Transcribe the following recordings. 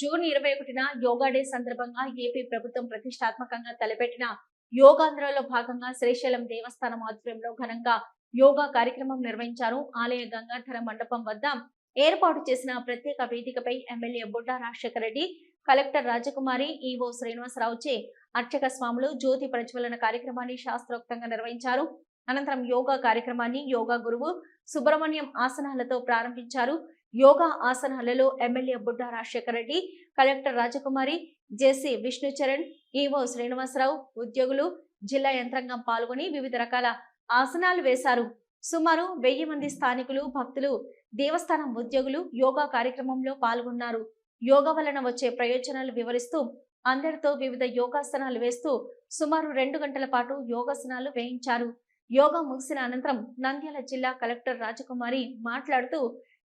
June ఇరవై ఒకటిన yoga day సందర్భంగా ఏపీ ప్రభుత్వం ప్రతిష్టాత్మకంగా తలపెట్టిన యోగాంధ్రలో భాగంగా శ్రీశైలం దేవస్థానం ఆధ్వర్యంలో ఘనంగా యోగా కార్యక్రమం నిర్వహించారు. ఆలయ గంగాధర మండపం వద్ద ఏర్పాటు చేసిన ప్రత్యేక వేదికపై MLA Budda Rajasekhara Reddy collector Rajakumari EO శ్రీనివాసరావుచే అర్చక స్వాములు జ్యోతి ప్రజ్వలన కార్యక్రమాన్ని శాస్త్రోక్తంగా నిర్వహించారు. అనంతరం యోగా కార్యక్రమాన్ని యోగా గురువు సుబ్రహ్మణ్యం ఆసనాలతో ప్రారంభించారు. యోగా ఆసనాలలో MLA Budda Rajasekhara Reddy collector Rajakumari JC Vishnucharan EO Srinivasarao ఉద్యోగులు జిల్లా యంత్రాంగం పాల్గొని వివిధ రకాల ఆసనాలు వేశారు. సుమారు వెయ్యి మంది స్థానికులు భక్తులు దేవస్థానం ఉద్యోగులు యోగా కార్యక్రమంలో పాల్గొన్నారు. యోగా వలన వచ్చే ప్రయోజనాలు వివరిస్తూ అందరితో వివిధ యోగాసనాలు వేస్తూ సుమారు రెండు గంటల పాటు యోగాసనాలు వేయించారు. యోగా ముగిసిన అనంతరం నంద్యాల జిల్లా కలెక్టర్ రాజకుమారి మాట్లాడుతూ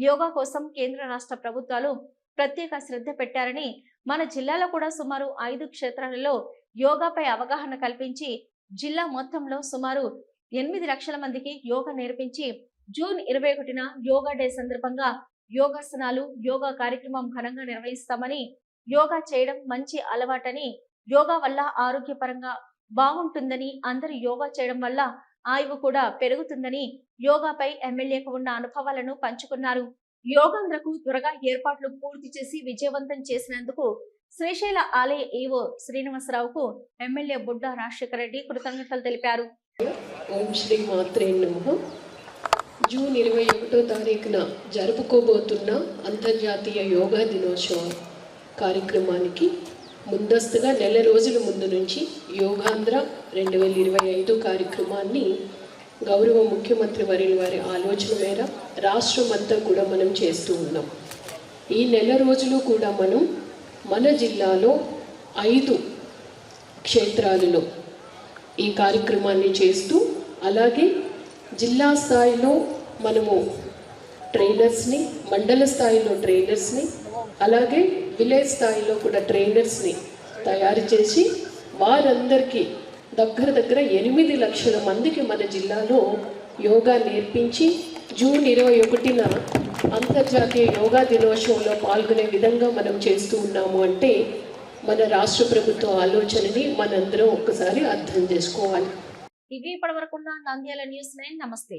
యోగా కోసం కేంద్ర రాష్ట్ర ప్రభుత్వాలు ప్రత్యేక శ్రద్ధ పెట్టారని మన జిల్లాలో కూడా సుమారు ఐదు క్షేత్రాలలో యోగాపై అవగాహన కల్పించి జిల్లా మొత్తంలో సుమారు ఎనిమిది లక్షల మందికి యోగా నేర్పించి జూన్ ఇరవై ఒకటిన యోగా డే సందర్భంగా యోగాసనాలు యోగా కార్యక్రమం ఘనంగా నిర్వహిస్తామని యోగా చేయడం మంచి అలవాటని యోగా వల్ల ఆరోగ్యపరంగా బాగుంటుందని అందరూ యోగా చేయడం వల్ల ఆయువు కూడా పెరుగుతుందని యోగాపై ఎమ్మెల్యేకు ఉన్న అనుభవాలను పంచుకున్నారు. యోగాంధ్రకు త్వరగా ఏర్పాట్లు పూర్తి చేసి విజయవంతం చేసినందుకు శ్రీశైల ఆలయ ఈవో శ్రీనివాసరావుకు ఎమ్మెల్యే బుడ్డా రాజశేఖర రెడ్డి కృతజ్ఞతలు తెలిపారు. ఓం శ్రీ మాత్రే నమ. జూన్ ఇరవై ఒకటో తారీఖున జరుపుకోబోతున్న అంతర్జాతీయ యోగా దినోత్సవం కార్యక్రమానికి ముందస్తుగా నెల రోజుల ముందు నుంచి యోగాంధ్ర రెండు వేల ఇరవై ఐదు కార్యక్రమాన్ని గౌరవ ముఖ్యమంత్రి వర్యుల వారి ఆలోచన మేర రాష్ట్రం అంతా కూడా మనం చేస్తూ ఉన్నాం. ఈ నెల రోజులు కూడా మనం మన జిల్లాలో ఐదు క్షేత్రాలలో ఈ కార్యక్రమాన్ని చేస్తూ అలాగే జిల్లా స్థాయిలో మనము ట్రైనర్స్ని మండల స్థాయిలో ట్రైనర్స్ని అలాగే విలేజ్ స్థాయిలో కూడా ట్రైనర్స్ని తయారు చేసి వారందరికీ దగ్గర దగ్గర ఎనిమిది లక్షల మందికి మన జిల్లాలో యోగా నేర్పించి జూన్ ఇరవై ఒకటిన అంతర్జాతీయ యోగా దినోత్సవంలో పాల్గొనే విధంగా మనం చేస్తూ ఉన్నాము అంటే మన రాష్ట్ర ప్రభుత్వ ఆలోచనని మనందరం ఒక్కసారి అర్థం చేసుకోవాలి. ఇవి ఇప్పటివరకున్న నంద్యాల న్యూస్ నైన్. నమస్తే.